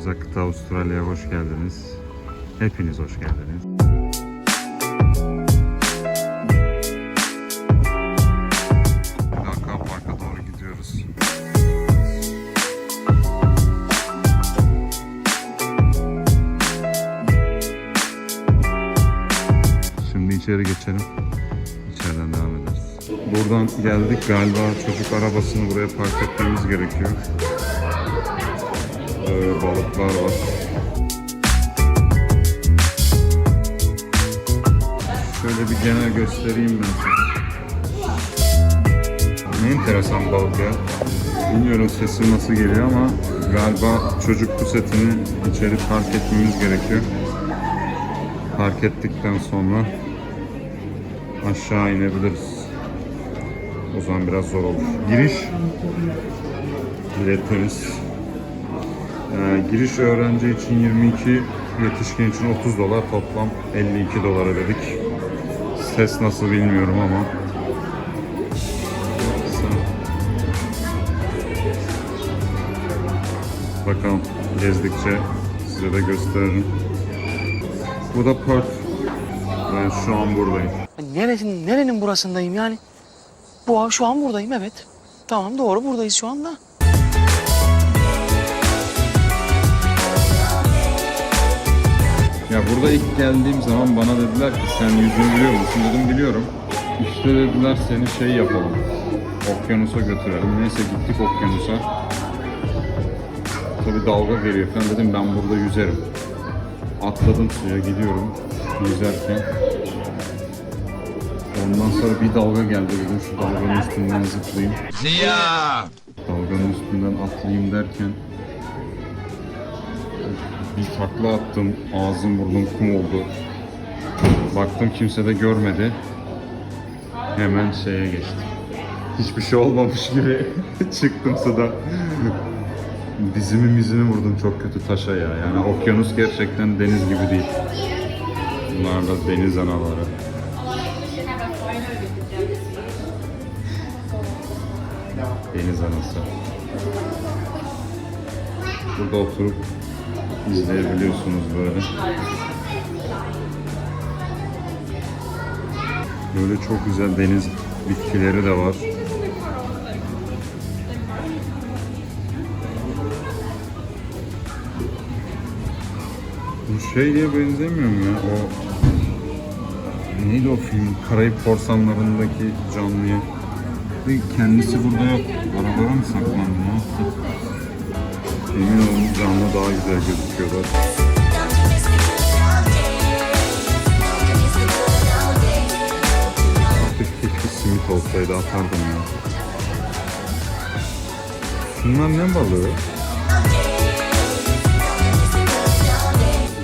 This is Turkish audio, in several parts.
Uzak kıta Avustralya'ya hoş geldiniz. Hepiniz hoş geldiniz. Park'a doğru gidiyoruz. Şimdi içeri geçelim. İçeriden devam ederiz. Buradan geldik galiba çocuk arabasını buraya park etmemiz gerekiyor. Ee, balıklar var. Şöyle bir genel göstereyim ben size. Ne enteresan balık ya. Bilmiyorum sesi nasıl geliyor ama galiba çocuk pusetini içeri park etmemiz gerekiyor. Park ettikten sonra aşağı inebiliriz. O zaman biraz zor olur. Giriş biletimiz. Ee, giriş öğrenci için 22, yetişkin için 30 dolar, toplam 52 dolar ödedik. Ses nasıl bilmiyorum ama. Bakalım gezdikçe size de gösteririm. Bu da Perth. Ben şu an buradayım. Nerenin, nerenin burasındayım yani? Bu şu an buradayım evet. Tamam doğru buradayız şu anda. Ya burada ilk geldiğim zaman bana dediler ki sen yüzme biliyor musun? Dedim biliyorum. İşte dediler seni şey yapalım. Okyanusa götürelim. Neyse gittik okyanusa. Tabii dalga geliyor falan dedim ben burada yüzerim. Atladım suya gidiyorum yüzerken. Ondan sonra bir dalga geldi dedim şu dalganın üstünden zıplayayım. Ziya! Dalganın üstünden atlayayım derken bir takla attım. Ağzım burnum kum oldu. Baktım kimse de görmedi. Hemen şeye geçtim. Hiçbir şey olmamış gibi çıktım sudan. Dizimi mizimi vurdum çok kötü taşa ya. Yani okyanus gerçekten deniz gibi değil. Bunlar da deniz anaları. Deniz anası. Burada oturup izleyebiliyorsunuz böyle. Böyle çok güzel deniz bitkileri de var. Bu şey diye benzemiyor mu ya? O neydi o film? Karayip Korsanları'ndaki canlıya. Kendisi burada yok. Arabalara mı saklandı? Ne yaptı? Emin olun canlı daha güzel gözüküyorlar. Keşke, simit olsaydı atardım ya. Şunlar ne balığı?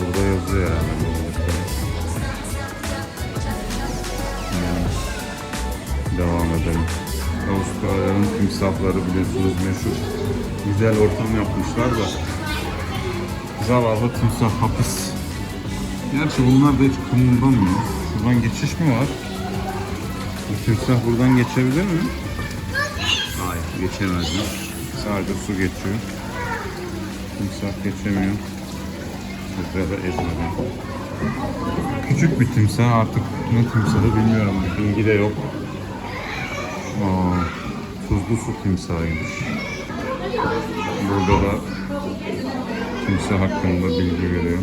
Burada yazıyor yani Avustralya'nın timsahları biliyorsunuz meşhur. Güzel ortam yapmışlar da. Zavallı timsah hapis. Gerçi bunlar da hiç kımıldamıyor. Şuradan geçiş mi var? Bu timsah buradan geçebilir mi? Hayır, geçemezmiş. Sadece su geçiyor. Timsah geçemiyor. Sizlere de ezmedi. Küçük bir timsah artık ne timsahı bilmiyorum. Bilgi de yok. Aa, tuzlu su timsahıymış. Burada da timsah hakkında bilgi veriyor.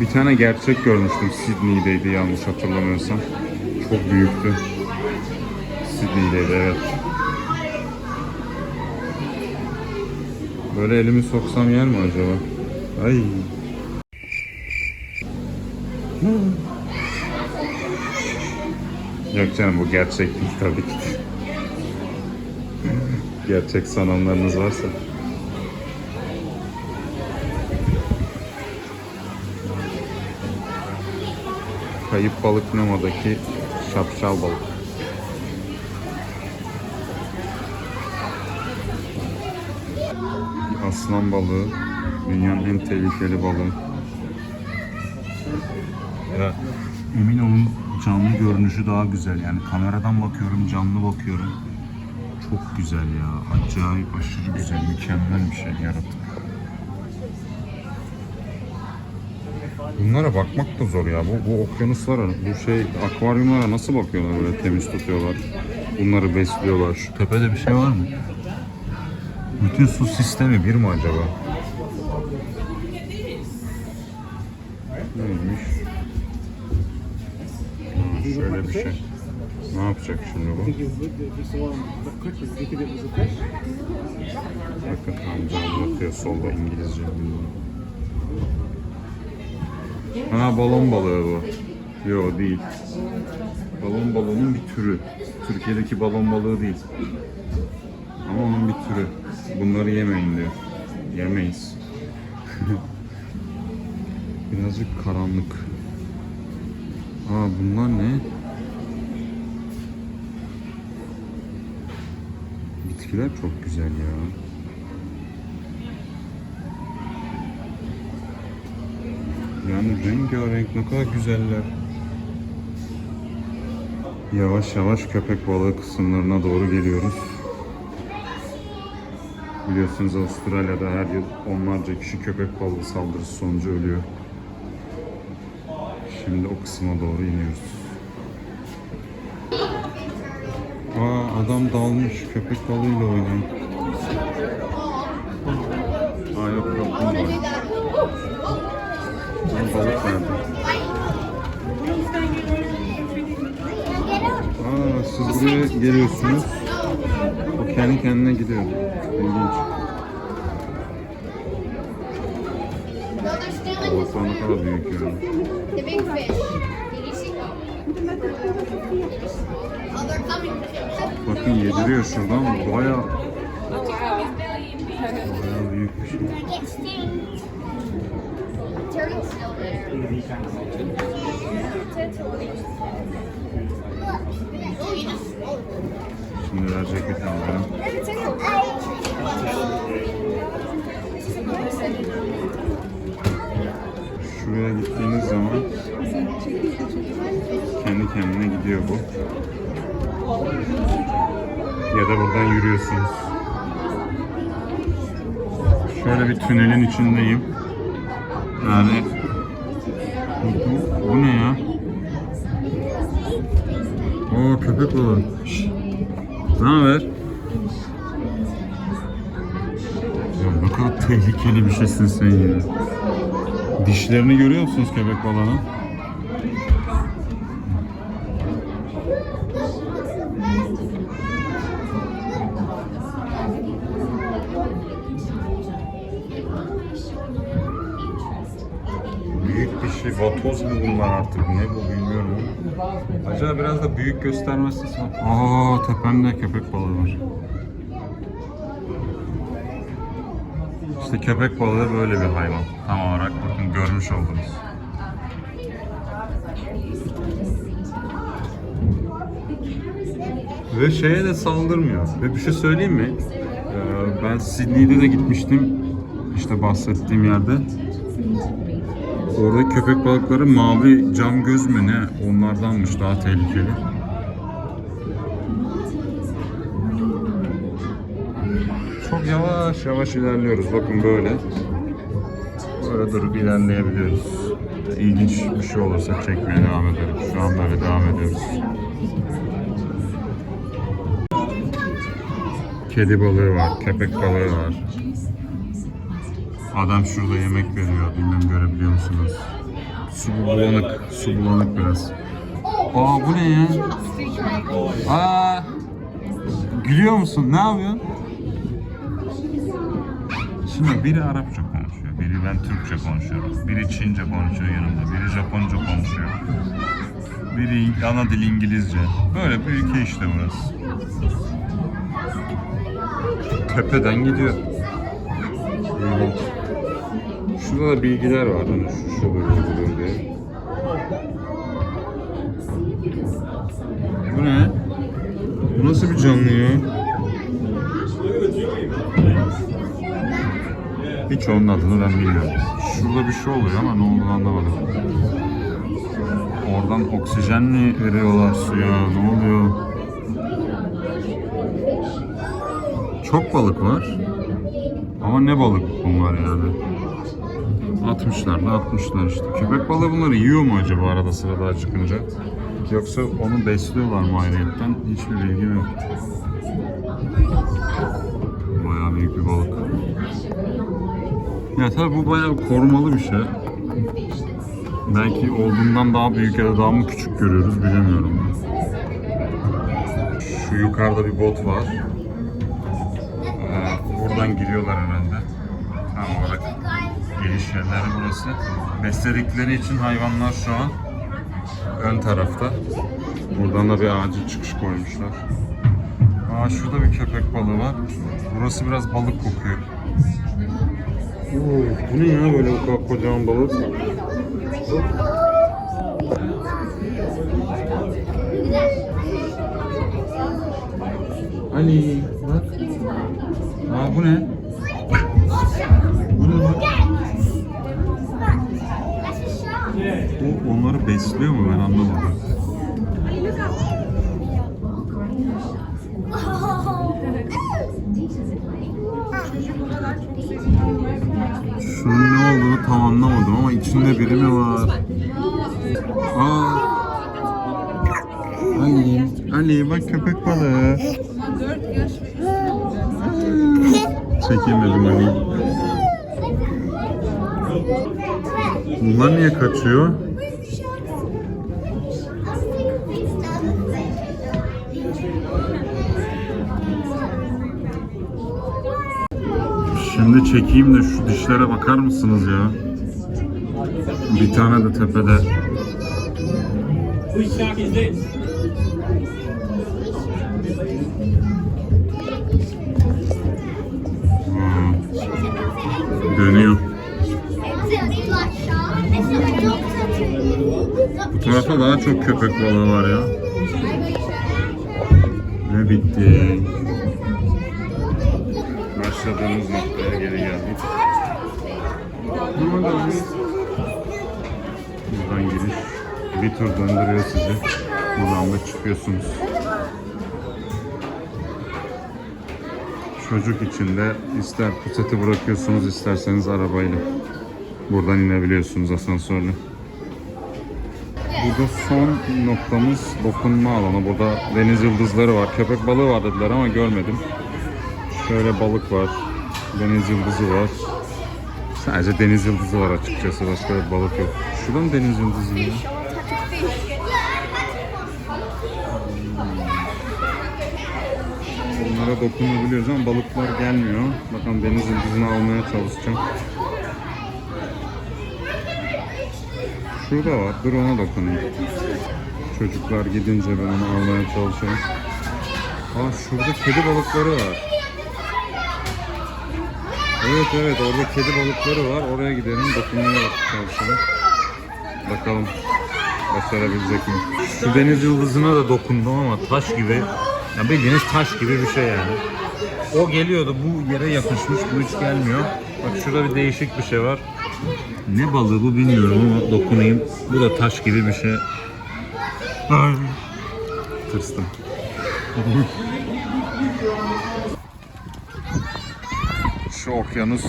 Bir tane gerçek görmüştüm. Sydney'deydi yanlış hatırlamıyorsam. Çok büyüktü. Sydney'deydi evet. Böyle elimi soksam yer mi acaba? Ay. Yok canım bu gerçek değil tabii ki. gerçek sananlarınız varsa. Kayıp balık Nemo'daki şapşal balık. Aslan balığı dünyanın en tehlikeli balığı. Ya, emin olun canlı görünüşü daha güzel. Yani kameradan bakıyorum, canlı bakıyorum. Çok güzel ya. Acayip aşırı güzel, mükemmel bir şey yarattık. Bunlara bakmak da zor ya. Bu, bu okyanuslara, bu şey akvaryumlara nasıl bakıyorlar böyle temiz tutuyorlar. Bunları besliyorlar. Şu tepede bir şey var mı? Bütün su sistemi bir mi acaba? Şöyle bir şey. Ne yapacak şimdi bu? Bakın amca anlatıyor solda İngilizce. Ha balon balığı bu. Yo değil. Balon balığının bir türü. Türkiye'deki balon balığı değil. Ama onun bir türü. Bunları yemeyin diyor. Yemeyiz. Birazcık karanlık. Aa bunlar ne? Bitkiler çok güzel ya. Yani rengarenk ne kadar güzeller. Yavaş yavaş köpek balığı kısımlarına doğru geliyoruz. Biliyorsunuz Avustralya'da her yıl onlarca kişi köpek balığı saldırısı sonucu ölüyor. Şimdi o kısma doğru iniyoruz. Aa adam dalmış köpek balığıyla oynuyor. Aa yok yok bu var. Lan balık nerede? Aa siz buraya geliyorsunuz. O kendi kendine gidiyor. İlginç. Ne kadar büyük yani. Bakın yediriyor şuradan. Baya baya büyük bir şey. Şimdi verecek bir tane bana. Şuraya gittiğiniz zaman kendi kendine gidiyor bu. Ya da buradan yürüyorsunuz. Şöyle bir tünelin içindeyim. Yani bu, bu ne ya? Oo köpek balığı. Ne haber? Ne kadar tehlikeli bir şeysin sen ya. Dişlerini görüyor musunuz köpek balığının? Büyük bir şey, vatoz mu bunlar artık? Ne bu bilmiyorum. Acaba biraz da büyük göstermezse sen... Aa tepemde köpek balığı var. İşte köpek balığı böyle bir hayvan. Tam olarak bakın görmüş oldunuz. Ve şeye de saldırmıyor. Ve bir şey söyleyeyim mi? Ee, ben Sydney'de de gitmiştim. İşte bahsettiğim yerde. Orada köpek balıkları mavi cam göz mü ne? Onlardanmış daha tehlikeli. Çok yavaş yavaş ilerliyoruz. Bakın böyle. Böyle durup ilerleyebiliyoruz. İlginç bir şey olursa çekmeye devam ederim. Şu an böyle devam ediyoruz. Kedi balığı var, köpek balığı var. Adam şurada yemek veriyor. Bilmem görebiliyor musunuz? Su bulanık, su bulanık biraz. Aa bu ne ya? Aa, gülüyor musun? Ne yapıyorsun? Şimdi biri Arapça konuşuyor, biri ben Türkçe konuşuyorum, biri Çince konuşuyor yanımda, biri Japonca konuşuyor, biri ana dil İngilizce. Böyle bir ülke işte burası. Tepeden gidiyor. İlginç. Şurada da bilgiler var. Hani şu, şu böyle oluyor. Bu ne? Bu nasıl bir canlı ya? Hiç onun adını ben bilmiyorum. Şurada bir şey oluyor ama ne olduğunu anlamadım. Oradan oksijen mi veriyorlar suya? Ne oluyor? Çok balık var. Ama ne balık bunlar yani? Atmışlar da atmışlar işte. Köpek balığı bunları yiyor mu acaba arada sırada çıkınca? Yoksa onu besliyorlar mı ayrıyetten? Hiçbir bilgim yok. Bayağı büyük bir balık. Ya tabii bu bayağı korumalı bir şey. Belki olduğundan daha büyük ya da daha mı küçük görüyoruz bilemiyorum. Şu yukarıda bir bot var. Ee, buradan giriyorlar herhalde. Tam olarak giriş yerleri burası. Besledikleri için hayvanlar şu an ön tarafta. Buradan da bir acil çıkış koymuşlar. Aa şurada bir köpek balığı var. Burası biraz balık kokuyor. Oo, bu ne ya böyle kocaman balık? Ali bak. Aa bu ne? Anlamadım ama içinde biri mi var? Aa. Ali, Ali bak köpek balığı. Çekemedim Ali. Bunlar niye kaçıyor? Şimdi çekeyim de şu dişlere bakar mısınız ya? Bir tane de tepede. Aa, dönüyor. Bu tarafa daha çok köpek balığı var ya. Ve bitti. Başladığımız noktaya geri geldik. Buradan giriş. Bir tur döndürüyor sizi. Buradan da çıkıyorsunuz. Çocuk için de ister puseti bırakıyorsunuz isterseniz arabayla. Buradan inebiliyorsunuz asansörle. Burada son noktamız dokunma alanı. Burada deniz yıldızları var. Köpek balığı var dediler ama görmedim. Şöyle balık var. Deniz yıldızı var. Sadece deniz yıldızı var açıkçası. Başka bir balık yok. Şurada mı deniz yıldızı ya? Bunlara dokunabiliyoruz ama balıklar gelmiyor. Bakalım deniz yıldızını almaya çalışacağım. Şurada var. Dur ona dokunayım. Çocuklar gidince ben onu almaya çalışıyorum. Aa şurada kedi balıkları var. Evet evet orada kedi balıkları var. Oraya gidelim dokunmaya çalışalım. Bakalım başarabilecek mi? Şu deniz yıldızına da dokundum ama taş gibi. Ya bildiğiniz taş gibi bir şey yani. O geliyordu bu yere yapışmış bu hiç gelmiyor. Bak şurada bir değişik bir şey var. Ne balığı bu bilmiyorum ama dokunayım. Bu da taş gibi bir şey. Ay. Tırstım. Şu okyanus.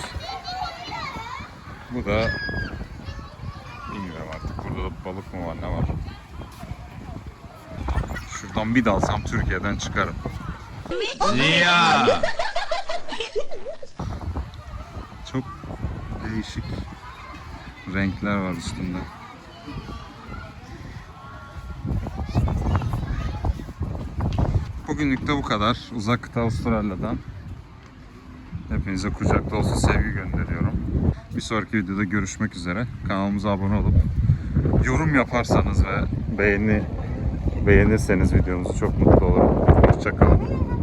Bu da bilmiyorum artık. Burada da balık mı var ne var? Şuradan bir dalsam Türkiye'den çıkarım. Ziya! Çok değişik renkler var üstünde. Bugünlük de bu kadar. Uzak kıta Avustralya'dan. Hepinize kucak dolusu sevgi gönderiyorum. Bir sonraki videoda görüşmek üzere. Kanalımıza abone olup yorum yaparsanız ve beğeni beğenirseniz videomuzu çok mutlu olurum. Hoşçakalın.